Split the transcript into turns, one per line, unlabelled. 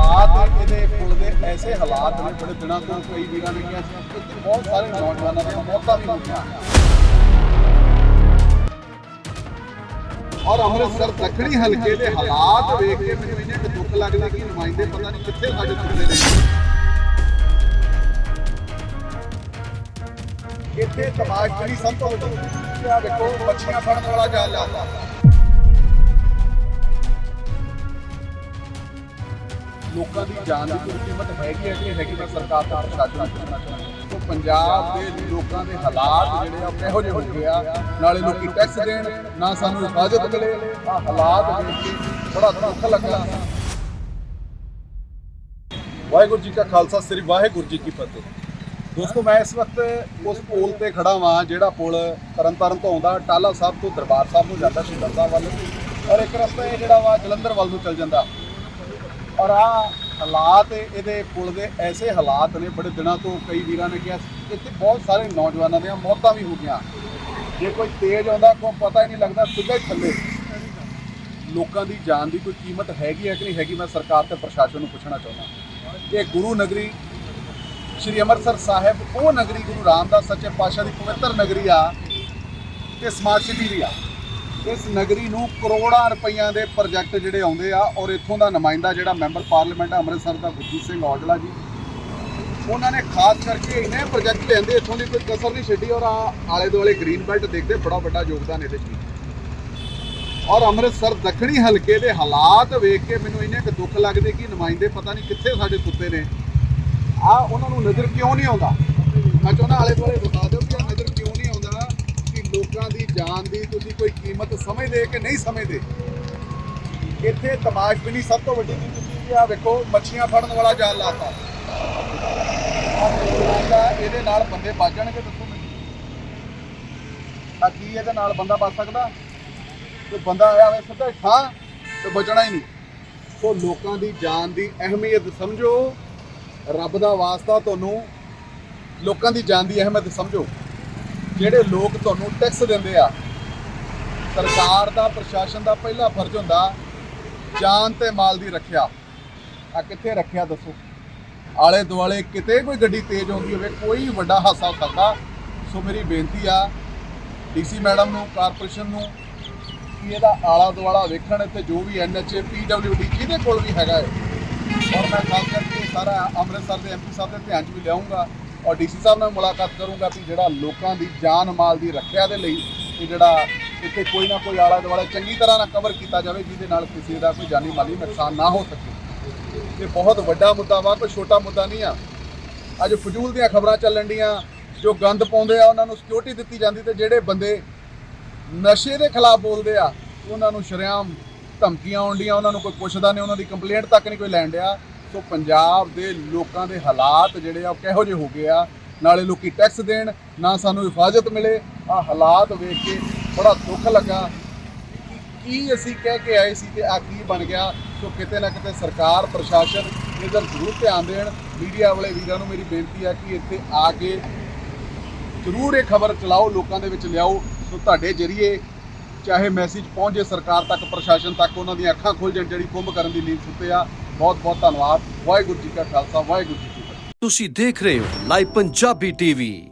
ਹਾਲਾਤ ਇਹਦੇ ਪੁਲ ਦੇ ਐਸੇ ਹਾਲਾਤ ਨੇ ਬੜੇ ਦਿਨਾਂ ਤੋਂ ਕਈ ਵੀਰਾਂ ਨੇ ਕਿਹਾ ਸੀ। ਕਿ ਬਹੁਤ ਸਾਰੇ ਨੌਜਵਾਨਾਂ ਦੀਆਂ ਮੌਤਾਂ ਵੀ ਹੋਈਆਂ। ਔਰ ਅੰਮ੍ਰਿਤਸਰ ਦੱਖਣੀ ਹਲਕੇ ਦੇ ਹਾਲਾਤ ਵੇਖ ਕੇ ਮੈਨੂੰ ਇੰਨੇ ਕੁ ਦੁੱਖ ਲੱਗਦਾ ਕਿ ਨੁਮਾਇੰਦੇ ਪਤਾ ਨਹੀਂ ਕਿੱਥੇ ਸਾਡੇ ਤੁਰਦੇ ਨੇ। ਇੱਥੇ ਤਮਾਸ਼ਬੀਨੀ ਸਭ ਤੋਂ ਦੇਖੋ, ਮੱਛੀਆਂ ਫੜਨ ਵਾਲਾ ਜਾਲ ਲਾਤਾ ਲੋਕਾਂ ਦੀ ਜਾਨ ਦੀ ਕੋਈ ਕੀਮਤ ਹੈਗੀ ਹੈ ਕਿ ਹੈਗੀ, ਮੈਂ ਸਰਕਾਰ ਦਾ ਪ੍ਰਸ਼ਾਸਨ ਨੂੰ ਚਾਹੁੰਦਾ ਸੋ ਪੰਜਾਬ ਦੇ ਲੋਕਾਂ ਦੇ ਹਾਲਾਤ ਜਿਹੜੇ ਆ, ਉਹ ਕਿਹੋ ਜਿਹੇ ਹੋ ਗਏ ਆ? ਨਾਲੇ ਲੋਕੀ ਟੈਕਸ ਦੇਣ, ਨਾ ਸਾਨੂੰ ਇਜਾਜ਼ਤ ਮਿਲੇ। ਆ ਹਾਲਾਤ ਦੇਖ ਕੇ ਬੜਾ ਦੁੱਖ ਲੱਗਾ ਵਾਹਿਗੁਰੂ ਜੀ ਕਾ ਖਾਲਸਾ, ਸ੍ਰੀ ਵਾਹਿਗੁਰੂ ਜੀ ਕੀ ਫਤਿਹ। ਦੋਸਤੋ, ਮੈਂ ਇਸ ਵਕਤ ਉਸ ਪੁਲ ਤੇ ਖੜਾ ਵਾਂ, ਜਿਹੜਾ ਪੁਲ ਤਰਨਤਾਰਨ ਤੋਂ ਆਉਂਦਾ ਟਾਲਾ ਸਾਹਿਬ ਤੋਂ ਦਰਬਾਰ ਸਾਹਿਬ ਨੂੰ ਜਾਂਦਾ ਸ਼ਹੀਦਾਂ ਸਾਹਿਬ ਵੱਲ। ਔਰ ਇੱਕ ਰਸਤਾ ਇਹ ਜਿਹੜਾ ਵਾ ਜਲੰਧਰ ਵੱਲ ਨੂੰ ਚੱਲ ਜਾਂਦਾ। ਔਰ ਆ ਹਾਲਾਤ ਇਹਦੇ ਪੁਲ ਦੇ ਐਸੇ ਹਾਲਾਤ ਨੇ ਬੜੇ ਦਿਨਾਂ ਤੋਂ ਕਈ ਵੀਰਾਂ ਨੇ ਕਿਹਾ ਸੀ, ਇੱਥੇ ਬਹੁਤ ਸਾਰੇ ਨੌਜਵਾਨਾਂ ਦੀਆਂ ਮੌਤਾਂ ਵੀ ਹੋ ਗਈਆਂ। ਜੇ ਕੋਈ ਤੇਜ਼ ਆਉਂਦਾ ਕੋਈ ਪਤਾ ਹੀ ਨਹੀਂ ਲੱਗਦਾ ਸਿੱਧਾ ਹੀ ਥੱਲੇ। ਲੋਕਾਂ ਦੀ ਜਾਨ ਦੀ ਕੋਈ ਕੀਮਤ ਹੈਗੀ ਹੈ ਕਿ ਨਹੀਂ ਹੈਗੀ ਮੈਂ ਸਰਕਾਰ ਤੇ ਪ੍ਰਸ਼ਾਸਨ ਨੂੰ ਪੁੱਛਣਾ ਚਾਹੁੰਦਾ। ਇਹ ਗੁਰੂ ਨਗਰੀ ਸ਼੍ਰੀ ਅੰਮ੍ਰਿਤਸਰ ਸਾਹਿਬ ਉਹ ਨਗਰੀ ਗੁਰੂ ਰਾਮਦਾਸ ਸੱਚੇ ਪਾਤਸ਼ਾਹ ਦੀ ਪਵਿੱਤਰ ਨਗਰੀ ਆ ਤੇ ਸਮਾਜ ਸਿਟੀ ਵੀ ਆ। ਇਸ ਨਗਰੀ ਨੂੰ ਕਰੋੜਾਂ ਰੁਪਈਆਂ ਦੇ ਪ੍ਰੋਜੈਕਟ ਜਿਹੜੇ ਆਉਂਦੇ ਆ ਔਰ ਇੱਥੋਂ ਦਾ ਨੁਮਾਇੰਦਾ ਜਿਹੜਾ ਮੈਂਬਰ ਪਾਰਲੀਮੈਂਟ ਆ ਅੰਮ੍ਰਿਤਸਰ ਦਾ ਗੁਰਜੀਤ ਸਿੰਘ ਔਜਲਾ ਜੀ, ਉਹਨਾਂ ਨੇ ਖਾਸ ਕਰਕੇ ਇੰਨੇ ਪ੍ਰੋਜੈਕਟ ਲਿਆਂਦੇ, ਇੱਥੋਂ ਦੀ ਕੋਈ ਕਸਰ ਨਹੀਂ ਛੱਡੀ ਔਰ ਆ ਆਲੇ ਦੁਆਲੇ ਗ੍ਰੀਨ ਬੈਲਟ ਦੇਖਦੇ ਬੜਾ ਵੱਡਾ ਯੋਗਦਾਨ ਇਹਦੇ 'ਚ ਔਰ ਅੰਮ੍ਰਿਤਸਰ ਦੱਖਣੀ ਹਲਕੇ ਦੇ ਹਾਲਾਤ ਵੇਖ ਕੇ ਮੈਨੂੰ ਇੰਨੇ ਕੁ ਦੁੱਖ ਲੱਗਦੇ ਕਿ ਨੁਮਾਇੰਦੇ ਪਤਾ ਨਹੀਂ ਕਿੱਥੇ ਸਾਡੇ ਸੁੱਤੇ ਨੇ। ਆ ਉਹਨਾਂ ਨੂੰ ਨਜ਼ਰ ਕਿਉਂ ਨਹੀਂ ਆਉਂਦਾ? ਮੈਂ ਚਾਹੁੰਦਾ ਆਲੇ ਦੁਆਲੇ ਬਤਾ ਦਿਓ ਕਿ ਆ ਨਜ਼ਰ ਕਿਉਂ ਨਹੀਂ ਆਉਂਦਾ ਕਿ ਲੋਕਾਂ ਦੀ ਜਾਨ ਦੀ ਤੁਸੀਂ ਕੋਈ ਕੀਮਤ ਸਮਝਦੇ ਕਿ ਨਹੀਂ ਸਮਝਦੇ? ਇੱਥੇ ਤਮਾਸ਼ਬੀਨੀ ਸਭ ਤੋਂ ਵੱਡੀ ਚੀਜ਼ ਤੁਸੀਂ ਆ ਵੇਖੋ, ਮੱਛੀਆਂ ਫੜਨ ਵਾਲਾ ਜਾਲ ਲਾਤਾ। ਇਹਦੇ ਨਾਲ ਬੰਦੇ ਬਚ ਜਾਣਗੇ, ਦੱਸੋ ਮੈਨੂੰ। ਆ ਕੀ ਇਹਦੇ ਨਾਲ ਬੰਦਾ ਬਚ ਸਕਦਾ? ਤੇ ਬੰਦਾ ਆਇਆ ਹੋਵੇ ਸਿੱਧਾ ਠਾਂ ਤੇ ਬਚਣਾ ਹੀ ਨਹੀਂ। ਸੋ ਲੋਕਾਂ ਦੀ ਜਾਨ ਦੀ ਅਹਿਮੀਅਤ ਸਮਝੋ। ਰੱਬ ਦਾ ਵਾਸਤਾ ਤੁਹਾਨੂੰ ਲੋਕਾਂ ਦੀ ਜਾਨ ਦੀ ਅਹਿਮੀਅਤ ਸਮਝੋ। ਜਿਹੜੇ ਲੋਕ ਤੁਹਾਨੂੰ ਟੈਕਸ ਦਿੰਦੇ ਆ, ਸਰਕਾਰ ਦਾ, ਪ੍ਰਸ਼ਾਸਨ ਦਾ ਪਹਿਲਾ ਫਰਜ਼ ਹੁੰਦਾ ਜਾਨ ਤੇ ਮਾਲ ਦੀ ਰੱਖਿਆ। ਆ ਕਿੱਥੇ ਰੱਖਿਆ ਦੱਸੋ? ਆਲੇ ਦੁਆਲੇ ਕਿਤੇ ਕੋਈ ਗੱਡੀ ਤੇਜ਼ ਆਉਂਦੀ ਹੋਵੇ, ਕੋਈ ਵੱਡਾ ਹਾਦਸਾ ਹੋ ਸਕਦਾ ਸੋ ਮੇਰੀ ਬੇਨਤੀ ਆ, ਡੀਸੀ ਮੈਡਮ ਨੂੰ, ਕਾਰਪੋਰੇਸ਼ਨ ਨੂੰ, ਕਿ ਇਹਦਾ ਆਲਾ ਦੁਆਲਾ ਵੇਖਣ ਤੇ ਜੋ ਵੀ ਐਨਐਚਏ ਪੀਡਬਲਯੂਡੀ ਜਿਹਦੇ ਕੋਲ ਵੀ ਹੈਗਾ ਹੈ ਔਰ ਮੈਂ ਖਾਸ ਕਰਕੇ ਸਾਰਾ ਅੰਮ੍ਰਿਤਸਰ ਦੇ ਐਮਪੀ ਸਾਹਿਬ ਦੇ ਧਿਆਨ 'ਚ ਵੀ ਲਿਆਉਂਗਾ ਔਰ ਡੀਸੀ ਸਾਹਿਬ ਨਾਲ ਮੁਲਾਕਾਤ ਕਰੂੰਗਾ ਕਿ ਜਿਹੜਾ ਲੋਕਾਂ ਦੀ ਜਾਨ ਮਾਲ ਦੀ ਰੱਖਿਆ ਦੇ ਲਈ ਇਹ ਜਿਹੜਾ ਇੱਥੇ ਕੋਈ ਨਾ ਕੋਈ ਆਲਾ ਦੁਆਲਾ ਚੰਗੀ ਤਰ੍ਹਾਂ ਨਾਲ ਕਵਰ ਕੀਤਾ ਜਾਵੇ, ਜਿਹਦੇ ਨਾਲ ਕਿਸੇ ਦਾ ਕੋਈ ਜਾਨੀ ਮਾਲੀ ਨੁਕਸਾਨ ਨਾ ਹੋ ਸਕੇ। ਇਹ ਬਹੁਤ ਵੱਡਾ ਮੁੱਦਾ ਵਾ, ਕੋਈ ਛੋਟਾ ਮੁੱਦਾ ਨਹੀਂ ਆ। ਅੱਜ ਫਜ਼ੂਲ ਦੀਆਂ ਖਬਰਾਂ ਚੱਲਣ ਡੀਆਂ, ਜੋ ਗੰਦ ਪਾਉਂਦੇ ਆ, ਉਹਨਾਂ ਨੂੰ ਸਿਕਿਉਰਿਟੀ ਦਿੱਤੀ ਜਾਂਦੀ ਤੇ ਜਿਹੜੇ ਬੰਦੇ ਨਸ਼ੇ ਦੇ ਖਿਲਾਫ ਬੋਲਦੇ ਆ, ਉਹਨਾਂ ਨੂੰ ਸ਼ਰੇਆਮ ਧਮਕੀਆਂ ਆਉਂਦੀਆਂ ਉਹਨਾਂ ਨੂੰ ਕੋਈ ਪੁੱਛਦਾ ਨਹੀਂ, ਉਹਨਾਂ ਦੀ ਕੰਪਲੇਂਟ ਤੱਕ ਨਹੀਂ ਕੋਈ ਲੈਣ ਡਿਆ। ਸੋ ਪੰਜਾਬ ਦੇ ਲੋਕਾਂ ਦੇ ਹਾਲਾਤ ਜਿਹੜੇ ਆ ਉਹ ਕਿਹੋ ਜਿਹੇ ਹੋ ਗਏ ਆ? ਨਾਲੇ ਲੋਕੀ ਟੈਕਸ ਦੇਣ, ਨਾ ਸਾਨੂੰ ਹਿਫਾਜ਼ਤ ਮਿਲੇ। ਆ ਹਾਲਾਤ ਵੇਖ ਕੇ ਬੜਾ ਦੁੱਖ ਲੱਗਾ। ਕਿ ਕੀ ਅਸੀਂ ਕਹਿ ਕੇ ਆਏ ਸੀ ਤੇ ਆ ਕੀ ਬਣ ਗਿਆ? ਸੋ ਕਿਤੇ ਨਾ ਕਿਤੇ ਸਰਕਾਰ, ਪ੍ਰਸ਼ਾਸਨ ਇਹਦਾ ਜ਼ਰੂਰ ਧਿਆਨ ਦੇਣ। ਮੀਡੀਆ ਵਾਲੇ ਵੀਰਾਂ ਨੂੰ ਮੇਰੀ ਬੇਨਤੀ ਆ ਕਿ ਇੱਥੇ ਆ ਕੇ ਜ਼ਰੂਰ ਇਹ ਖਬਰ ਚਲਾਓ, ਲੋਕਾਂ ਦੇ ਵਿੱਚ ਲਿਆਓ। ਸੋ ਤੁਹਾਡੇ ਜਰੀਏ ਚਾਹੇ ਮੈਸੇਜ ਪਹੁੰਚੇ ਸਰਕਾਰ ਤੱਕ, ਪ੍ਰਸ਼ਾਸਨ ਤੱਕ, ਉਹਨਾਂ ਦੀਆਂ ਅੱਖਾਂ ਖੁੱਲ ਜਾਣ, ਜਿਹੜੀ ਕੁੰਭ ਕਰਨ ਦੀ ਨੀਂਦ ਸੁੱਤੇ ਆ। ਬਹੁਤ ਬਹੁਤ ਧੰਨਵਾਦ। ਵਾਹਿਗੁਰੂ ਜੀ ਕਾ ਖਾਲਸਾ, ਵਾਹਿਗੁਰੂ ਜੀ ਕੀ ਫਤਿਹ।
ਤੁਸੀਂ ਦੇਖ ਰਹੇ ਹੋ ਲਾਈਵ ਪੰਜਾਬੀ ਟੀਵੀ।